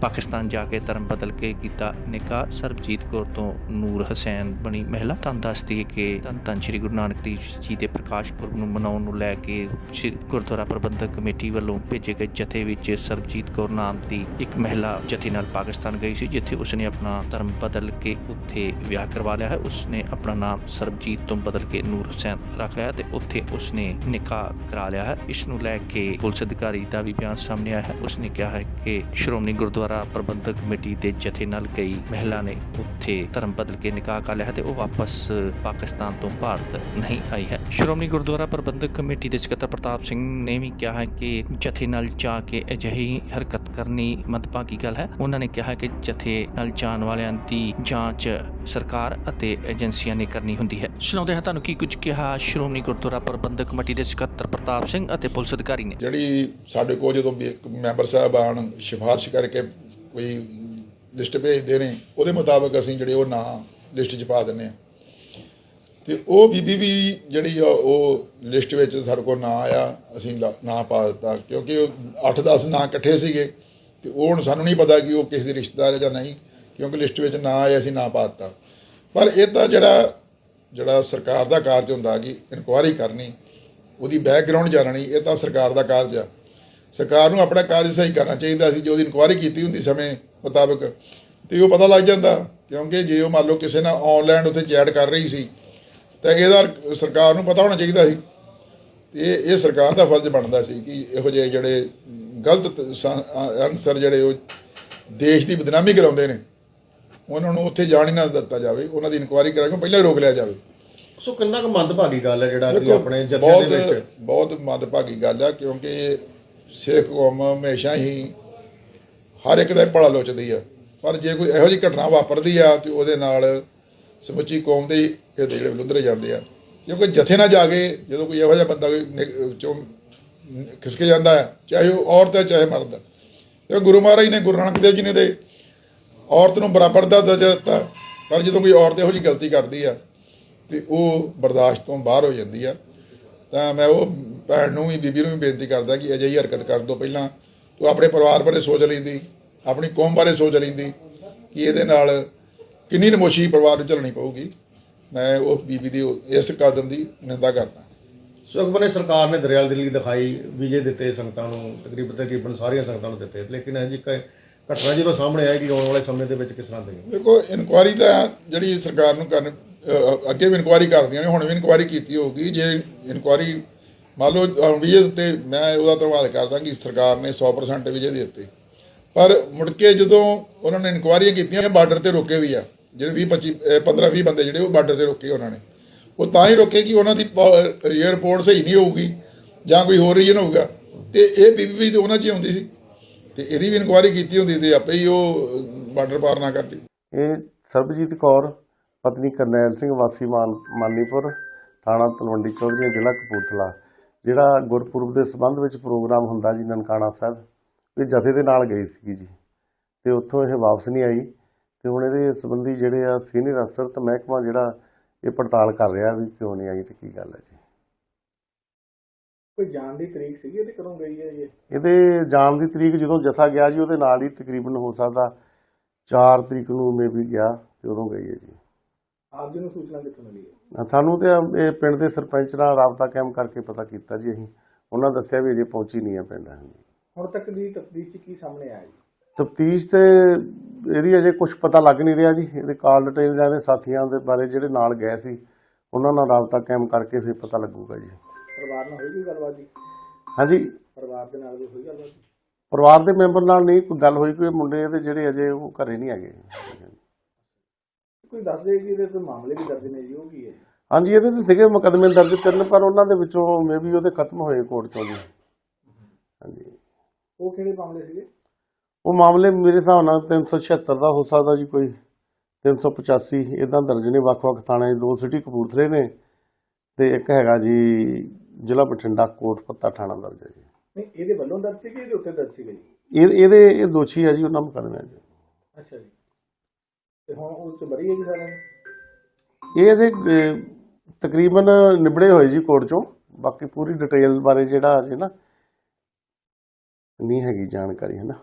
ਪਾਕਿਸਤਾਨ ਜਾ ਕੇ ਧਰਮ ਬਦਲ ਕੇ ਕੀਤਾ ਨਿਕਾਹ ਸਰਬਜੀਤ ਕੌਰ ਤੋਂ ਨੂਰ ਹਸੈਨ ਬਣੀ ਮਹਿਲਾ ਤਾਂ ਦੱਸਦੀ ਹੈ ਕਿ ਧੰਨ ਧੰਨ ਸ਼੍ਰੀ ਗੁਰੂ ਨਾਨਕ ਦੇਵ ਜੀ ਦੇ ਪ੍ਰਕਾਸ਼ ਪੁਰਬ ਨੂੰ ਮਨਾਉਣ ਨੂੰ ਲੈ ਕੇ ਗੁਰਦੁਆਰਾ ਪ੍ਰਬੰਧਕ ਕਮੇਟੀ ਵੱਲੋਂ ਭੇਜੇ ਗਏ ਜਥੇ ਵਿੱਚ ਸਰਬਜੀਤ ਕੌਰ ਨਾਮ ਦੀ ਇੱਕ ਮਹਿਲਾ ਜਥੇ ਨਾਲ ਪਾਕਿਸਤਾਨ ਗਈ ਸੀ, ਜਿੱਥੇ ਉਸਨੇ ਆਪਣਾ ਧਰਮ ਬਦਲ ਕੇ ਉੱਥੇ ਵਿਆਹ ਕਰਵਾ ਲਿਆ ਹੈ। ਉਸਨੇ ਆਪਣਾ ਨਾਮ ਸਰਬਜੀਤ ਤੋਂ ਬਦਲ ਕੇ ਨੂਰ ਹੁਸੈਨ ਰੱਖ ਲਿਆ ਤੇ ਉੱਥੇ ਉਸਨੇ ਨਿਕਾਹ ਕਰਾ ਲਿਆ ਹੈ। ਇਸ ਨੂੰ ਲੈ ਕੇ ਪੁਲਿਸ ਅਧਿਕਾਰੀ ਦਾ ਵੀ ਬਿਆਨ ਸਾਹਮਣੇ ਆਇਆ ਹੈ। ਉਸਨੇ ਕਿਹਾ ਹੈ ਕਿ ਸ਼੍ਰੋਮਣੀ ਗੁਰਦੁਆਰਾ ਪ੍ਰਬੰਧਕ ਕਮੇਟੀ ਦੇ ਜਥੇ ਨਾਲ ਗਈ ਮਹਿਲਾ ਨੇ ਉੱਥੇ ਧਰਮ ਬਦਲ ਕੇ ਨਿਕਾਹ ਕਰ ਲਿਆ ਤੇ ਉਹ ਵਾਪਸ ਪਾਕਿਸਤਾਨ ਤੋਂ ਭਾਰਤ ਨਹੀਂ ਆਈ ਹੈ। ਸ਼੍ਰੋਮਣੀ ਗੁਰਦੁਆਰਾ ਪ੍ਰਬੰਧਕ ਕਮੇਟੀ ਦੇ ਸਕੱਤਰ ਪ੍ਰਤਾਪ ਸਿੰਘ ਨੇ ਵੀ ਕਿਹਾ ਹੈ ਕਿ ਜਥੇ ਨਾਲ ਜਾ ਕੇ ਅਜਿਹੀ ਹਰਕਤ ਕਰਨੀ ਮਦਭਾਗੀ ਗੱਲ ਹੈ। ਉਹਨਾਂ ਨੇ ਕਿਹਾ ਕਿ ਜਥੇ ਨਾਲ ਜਾਣ ਵਾਲਿਆਂ ਦੀ ਜਾਂਚ ਸਰਕਾਰ ਅਤੇ ਏਜੰਸੀਆਂ ਨੇ ਕਰਨੀ ਹੁੰਦੀ ਹੈ। ਸੁਣਾਉਂਦੇ ਹਾਂ ਤੁਹਾਨੂੰ ਕੀ ਕੁਝ ਕਿਹਾ ਸ਼੍ਰੋਮਣੀ ਗੁਰਦੁਆਰਾ ਪ੍ਰਬੰਧਕ ਕਮੇਟੀ ਦੇ ਸਕੱਤਰ ਪ੍ਰਤਾਪ ਸਿੰਘ ਅਤੇ ਪੁਲਿਸ ਅਧਿਕਾਰੀ ਨੇ। ਜਿਹੜੀ ਸਾਡੇ ਕੋਲ ਜਦੋਂ ਵੀ ਇੱਕ ਮੈਂਬਰ ਸਾਹਿਬਾਨ ਸਿਫਾਰਿਸ਼ ਕਰਕੇ ਕੋਈ ਲਿਸਟ ਭੇਜਦੇ ਨੇ, ਉਹਦੇ ਮੁਤਾਬਕ ਅਸੀਂ ਜਿਹੜੇ ਉਹ ਨਾਂ ਲਿਸਟ 'ਚ ਪਾ ਦਿੰਨੇ ਆ ਤੇ ਉਹ ਬੀਬੀ ਵੀ ਜਿਹੜੀ ਆ, ਉਹ ਲਿਸਟ ਵਿੱਚ ਸਾਡੇ ਕੋਲ ਨਾਂ ਆਇਆ, ਅਸੀਂ ਲਾ- ਨਾਂ ਪਾ ਦਿੱਤਾ, ਕਿਉਂਕਿ ਉਹ 8-10 ਨਾਂ ਇਕੱਠੇ ਸੀਗੇ, ਤੇ ਉਹ ਹੁਣ ਸਾਨੂੰ ਨਹੀਂ ਪਤਾ ਕਿ ਉਹ ਕਿਸੇ ਦੇ ਰਿਸ਼ਤੇਦਾਰ ਹੈ ਜਾਂ ਨਹੀਂ, ਕਿਉਂਕਿ ਲਿਸਟ ਵਿੱਚ ਨਾਂ ਆਇਆ ਅਸੀਂ ਨਾਂ ਪਾ ਦਿੱਤਾ। ਪਰ ਇਹ ਤਾਂ ਜਿਹੜਾ ਜਿਹੜਾ ਸਰਕਾਰ ਦਾ ਕਾਰਜ ਹੁੰਦਾ ਕਿ ਇਨਕੁਆਇਰੀ ਕਰਨੀ, ਉਹਦੀ ਬੈਕਗ੍ਰਾਉਂਡ ਜਾਣਨੀ, ਇਹ ਤਾਂ ਸਰਕਾਰ ਦਾ ਕਾਰਜ ਆ। ਸਰਕਾਰ ਨੂੰ ਆਪਣਾ ਕਾਰਜ ਸਹੀ ਕਰਨਾ ਚਾਹੀਦਾ ਸੀ, ਜੋ ਉਹਦੀ ਇਨਕੁਆਇਰੀ ਕੀਤੀ ਹੁੰਦੀ ਸਮੇਂ ਮੁਤਾਬਕ, ਤੇ ਉਹ ਪਤਾ ਲੱਗ ਜਾਂਦਾ, ਕਿਉਂਕਿ ਜੇ ਉਹ ਮੰਨ ਲਓ ਕਿਸੇ ਨਾਲ ਆਨਲਾਈਨ ਉੱਥੇ ਚੈਟ ਕਰ ਰਹੀ ਸੀ ਤਾਂ ਇਹਦਾ ਸਰਕਾਰ ਨੂੰ ਪਤਾ ਹੋਣਾ ਚਾਹੀਦਾ ਸੀ। ਤੇ ਇਹ ਸਰਕਾਰ ਦਾ ਫਰਜ਼ ਬਣਦਾ ਸੀ ਕਿ ਇਹੋ ਜਿਹੇ ਜਿਹੜੇ ਗਲਤ ਅਨਸਰ ਜਿਹੜੇ ਉਹ ਦੇਸ਼ ਦੀ ਬਦਨਾਮੀ ਕਰਾਉਂਦੇ ਨੇ ਉਹਨਾਂ ਨੂੰ ਉੱਥੇ ਜਾਣ ਹੀ ਨਾ ਦਿੱਤਾ ਜਾਵੇ ਉਹਨਾਂ ਦੀ ਇਨਕੁਆਇਰੀ ਕਰਾ ਕੇ ਪਹਿਲਾਂ ਹੀ ਰੋਕ ਲਿਆ ਜਾਵੇ। ਸੋ ਕਿੰਨਾ ਕੁ ਮੰਦਭਾਗੀ ਗੱਲ ਹੈ ਜਿਹੜਾ ਦੇਖੋ, ਆਪਣੇ ਬਹੁਤ ਦੇ ਵਿੱਚ? ਬਹੁਤ ਮਦਭਾਗੀ ਗੱਲ ਆ ਕਿਉਂਕਿ ਸਿੱਖ ਕੌਮ ਹਮੇਸ਼ਾ ਹੀ ਹਰ ਇੱਕ ਦਾ ਭਲਾ ਲੋਚਦੀ ਆ। ਪਰ ਜੇ ਕੋਈ ਇਹੋ ਜਿਹੀ ਘਟਨਾ ਵਾਪਰਦੀ ਆ ਤੇ ਉਹਦੇ ਨਾਲ ਸਮੁੱਚੀ ਕੌਮ ਦੇ ਹਿਰਦੇ ਜਿਹੜੇ ਬਲੁੰਦਰੇ ਜਾਂਦੇ ਆ। ਕਿਉਂਕਿ ਜਥੇ ਨਾ ਜਾ ਕੇ ਜਦੋਂ ਕੋਈ ਇਹੋ ਜਿਹਾ ਬੰਦਾ ਕੋਈ ਨਿਕ- ਚੋਂ ਖਿਸਕ ਜਾਂਦਾ ਹੈ, ਚਾਹੇ ਉਹ ਔਰਤ ਹੈ, ਚਾਹੇ ਮਰਦ ਹੈ। ਕਿਉਂਕਿ ਗੁਰੂ ਮਹਾਰਾਜ ਨੇ ਗੁਰੂ ਨਾਨਕ ਦੇਵ ਜੀ ਨੇ ਦੇ ਔਰਤ ਨੂੰ ਬਰਾਬਰ ਦਾ ਦਰਜਾ ਦਿੱਤਾ। ਪਰ ਜਦੋਂ ਕੋਈ ਔਰਤ ਇਹੋ ਜਿਹੀ ਗਲਤੀ ਕਰਦੀ ਆ, ਤੇ ਉਹ ਬਰਦਾਸ਼ਤ ਤੋਂ ਬਾਹਰ ਹੋ ਜਾਂਦੀ ਆ। ਤਾਂ ਮੈਂ ਉਹ ਭੈਣ ਨੂੰ ਵੀ, ਬੀਬੀ ਨੂੰ ਵੀ ਬੇਨਤੀ ਕਰਦਾ ਕਿ ਅਜਿਹੀ ਹਰਕਤ ਕਰਨ ਤੋਂ ਪਹਿਲਾਂ। ਤੂੰ ਆਪਣੇ ਪਰਿਵਾਰ ਬਾਰੇ ਸੋਚ ਲੈਂਦੀ, ਆਪਣੀ ਕੌਮ ਬਾਰੇ ਸੋਚ ਲੈਂਦੀ ਕਿ ਇਹਦੇ ਨਾਲ ਕਿੰਨੀ ਨਮੋਸ਼ੀ ਪਰਿਵਾਰ ਨੂੰ ਝੱਲਣੀ ਪਊਗੀ? ਮੈਂ ਉਹ ਬੀਬੀ ਦੀ ਇਸ ਕਦਮ ਦੀ ਨਿੰਦਾ ਕਰਦਾ। ਸੋ ਇੱਕ ਬੰਨੇ ਸਰਕਾਰ ਨੇ ਦਰਿਆਲ ਦਿਲੀ ਦਿਖਾਈ ਵੀਜੇ ਦਿੱਤੇ ਸੰਗਤਾਂ ਨੂੰ ਤਕਰੀਬਨ ਤਕਰੀਬਨ ਸਾਰੀਆਂ ਸੰਗਤਾਂ ਨੂੰ ਦਿੱਤੇ। ਲੇਕਿਨ ਇਹ ਜੀ ਘਟਨਾ ਜਦੋਂ ਸਾਹਮਣੇ ਆਏਗੀ ਆਉਣ ਵਾਲੇ ਸਮੇਂ ਦੇ ਵਿੱਚ ਕਿਸ ਤਰ੍ਹਾਂ ਦੇ ਦੇਖੋ ਇਨਕੁਆਰੀ ਤਾਂ ਜਿਹੜੀ ਸਰਕਾਰ ਨੂੰ ਕਰਨ ਅੱਗੇ ਵੀ ਇਨਕੁਆਰੀ ਕਰਦੀਆਂ ਨੇ ਹੁਣ ਵੀ ਇਨਕੁਆਰੀ ਕੀਤੀ ਹੋਊਗੀ। ਜੇ ਇਨਕੁਆਰੀ ਮੰਨ ਲਓ ਵੀਜ਼ੇ ਉੱਤੇ ਮੈਂ ਉਹਦਾ ਧੰਨਵਾਦ ਕਰਦਾ ਕਿ ਸਰਕਾਰ ਨੇ 100% ਵੀਜ਼ੇ ਦਿੱਤੇ। ਪਰ ਮੁੜ ਕੇ ਜਦੋਂ ਉਹਨਾਂ ਨੇ ਇਨਕੁਆਰੀਆਂ ਕੀਤੀਆਂ ਬਾਰਡਰ ਤੇ ਰੋਕੇ ਵੀ ਆ। ਜਿਹੜੇ 20 25 15 20 ਬੰਦੇ ਜਿਹੜੇ ਉਹ ਬਾਰਡਰ ਤੇ ਰੋਕੇ ਉਹਨਾਂ ਨੇ। ਉਹ ਤਾਂ ਹੀ ਰੋਕੇ ਕਿ ਉਹਨਾਂ ਦੀ 에어ਪੋਰਟ ਸਹੀ ਨਹੀਂ ਹੋਊਗੀ ਜਾਂ ਕੋਈ ਹੋਰ ਰੀਜਨ ਹੋਊਗਾ। ਤੇ ਇਹ ਬੀਬੀ ਤੇ ਉਹਨਾਂ 'ਚ ਆਉਂਦੀ ਸੀ। ਤੇ ਇਹਦੀ ਵੀ ਇਨਕੁਆਇਰੀ ਕੀਤੀ ਹੁੰਦੀ ਤੇ ਆਪੇ ਹੀ ਉਹ ਬਾਰਡਰ ਪਾਰ ਨਾ ਕਰਦੀ ਇਹ ਸਰਬਜੀਤ ਕੌਰ, ਪਤਨੀ ਕਰਨੈਲ ਸਿੰਘ, ਵਾਸੀ ਮਾਨ, ਮਾਨੀਪੁਰ, ਥਾਣਾ ਤਲਵੰਡੀ ਚੌਧਰੀ ਜ਼ਿਲ੍ਹਾ ਕਪੂਰਥਲਾ। ਜਿਹੜਾ ਗੁਰਪੁਰਬ ਦੇ ਸੰਬੰਧ ਵਿੱਚ ਪ੍ਰੋਗਰਾਮ ਹੁੰਦਾ ਜੀ ਨਨਕਾਣਾ ਸਾਹਿਬ, ਇਹ ਜਥੇ ਦੇ ਨਾਲ ਗਈ ਸੀ ਜੀ। ਤੇ ਉੱਥੋਂ ਇਹ ਵਾਪਸ ਨਹੀਂ ਆਈ। ਤੇ ਹੁਣ ਇਹਦੇ ਸੰਬੰਧੀ ਜਿਹੜੇ ਆ ਸੀਨੀਅਰ ਅਫਸਰ ਤੇ ਮਹਿਕਮਾ ਜਿਹੜਾ ਇਹ ਪੜਤਾਲ ਕਰ ਰਿਹਾ ਵੀ ਕਿਉਂ ਨਹੀਂ ਆਈ ਤੇ ਕੀ ਗੱਲ ਹੈ ਜੀ। ਕੋਈ ਜਾਣ ਦੀ ਤਰੀਕ ਸੀਗੀ ਤੇ ਕਦੋਂ ਗਈ ਹੈ ਇਹ? ਇਹਦੇ ਜਾਣ ਦੀ ਤਰੀਕ ਜਦੋਂ ਜਥਾ ਗਿਆ ਜੀ ਉਹਦੇ ਨਾਲ ਹੀ ਤਕਰੀਬਨ ਹੋ ਸਕਦਾ 4 ਤਰੀਕ ਨੂੰ ਮੇਬੀ ਗਿਆ ਤੇ ਉਦੋਂ ਗਈ ਹੈ ਜੀ। ਆਪ ਜੀ ਨੂੰ ਸੂਚਨਾ ਕਿੱਥੋਂ ਮਿਲੀ ਹੈ? ਸਾਨੂੰ ਤੇ ਇਹ ਪਿੰਡ ਦੇ ਸਰਪੰਚ ਨਾਲ ਰਾਬਤਾ ਕਾਇਮ ਕਰਕੇ ਪਤਾ ਕੀਤਾ ਜੀ ਅਸੀਂ। ਉਹਨਾਂ ਦੱਸਿਆ ਵੀ ਅਜੇ ਪਹੁੰਚੀ ਨਹੀਂ ਹੈ ਪਿੰਡ ਹੁਣ ਤੱਕ ਦੀ ਤਫਤੀਸ਼ ਕੀ ਸਾਹਮਣੇ ਆਇਆ ਜੀ? ਤਫਤੀਸ਼ ਤੇ ਇਹਦੀ ਅਜੇ ਕੁਝ ਪਤਾ ਲੱਗ ਨਹੀਂ ਰਿਹਾ ਜੀ। ਇਹਦੇ ਕਾਲ ਡਿਟੇਲ ਜਾਂ ਇਹਦੇ ਸਾਥੀਆਂ ਦੇ ਬਾਰੇ ਜਿਹੜੇ ਨਾਲ ਗਏ ਸੀ ਉਹਨਾਂ ਨਾਲ ਰਾਬਤਾ ਕਾਇਮ ਕਰਕੇ ਫਿਰ ਪਤਾ ਲੱਗੂਗਾ ਜੀ। ਪਰਿਵਾਰ ਨਾਲ ਹੋਈ ਗੱਲਬਾਤ ਜੀ? ਹਾਂਜੀ। ਪਰਿਵਾਰ ਦੇ ਨਾਲ ਵੀ ਹੋਈ ਗੱਲਬਾਤ ਜੀ? ਪਰਿਵਾਰ ਦੇ ਮੈਂਬਰ ਨਾਲ ਨਹੀਂ ਕੋਈ ਗੱਲ ਹੋਈ ਕੋਈ ਮੁੰਡੇ ਇਹਦੇ ਜਿਹੜੇ ਅਜੇ ਉਹ ਘਰੇ ਨਹੀਂ ਹੈਗੇ। ਕੋਈ ਦੱਸ ਦੇ ਕਿ ਇਹਦੇ ਕੋਈ ਮਾਮਲੇ ਵੀ ਦਰਜ ਨੇ ਜੀ ਉਹ ਕੀ ਹੈ? ਜੀ? ਹਾਂਜੀ ਇਹਦੇ ਤੇ ਸੀਗੇ ਮੁਕੱਦਮੇ ਦਰਜ ਕਰਨ ਪਰ ਉਹਨਾਂ ਦੇ ਵਿੱਚੋਂ ਮੇਬੀ ਉਹਦੇ ਖਤਮ ਹੋਏ ਕੋਰਟ ਚੋਂ ਜੀ। ਹਾਂਜੀ। ਉਹ ਕਿਹੜੇ ਮਾਮਲੇ ਸੀਗੇ? ਉਹ ਮਾਮਲੇ ਮੇਰੇ ਹਿਸਾਬ ਨਾਲ 376 ਦਾ ਹੋ ਸਕਦਾ ਜੀ ਕੋਈ। 385 ਇਦਾਂ ਦਰਜ ਨੇ ਵੱਖ-ਵੱਖ ਥਾਣੇ ਦੋ ਸਿਟੀ ਕਪੂਰਥਲੇ ਨੇ ਤੇ ਇੱਕ ਹੈਗਾ ਜੀ ਜ਼ਿਲ੍ਹਾ ਬਠਿੰਡਾ ਕੋਟ ਪੱਤਾ ਥਾਣਾ ਦਰਜ ਹੈ ਜੀ। ਨਹੀਂ ਇਹਦੇ ਵੱਲੋਂ ਦਰਜ ਸੀਗੇ ਇਹਦੇ ਉੱਤੇ ਦਰਜ ਸੀਗੇ ਜੀ ਇਹ ਇਹਦੇ ਇਹ ਦੋਸ਼ੀ ਹੈ ਜੀ ਉਹਨਾਂ ਮੁਕੱਦਮੇ ਜੀ। ਅੱਛਾ ਜੀ। ਤੇ ਹੁਣ ਉਹ ਚ ਬਰੀ ਹੈ ਜੀ ਸਾਰਿਆਂ ਨੂੰ? ਇਹ ਇਹਦੇ ਤਕਰੀਬਨ ਨਿਬੜੇ ਹੋਏ ਜੀ ਕੋਰਟ ਚੋਂ। ਬਾਕੀ ਪੂਰੀ ਡਿਟੇਲ ਬਾਰੇ ਜਿਹੜਾ ਅਜੇ ਨਾ ਨਹੀਂ ਹੈਗੀ ਜਾਣਕਾਰੀ ਹੈ ਨਾ?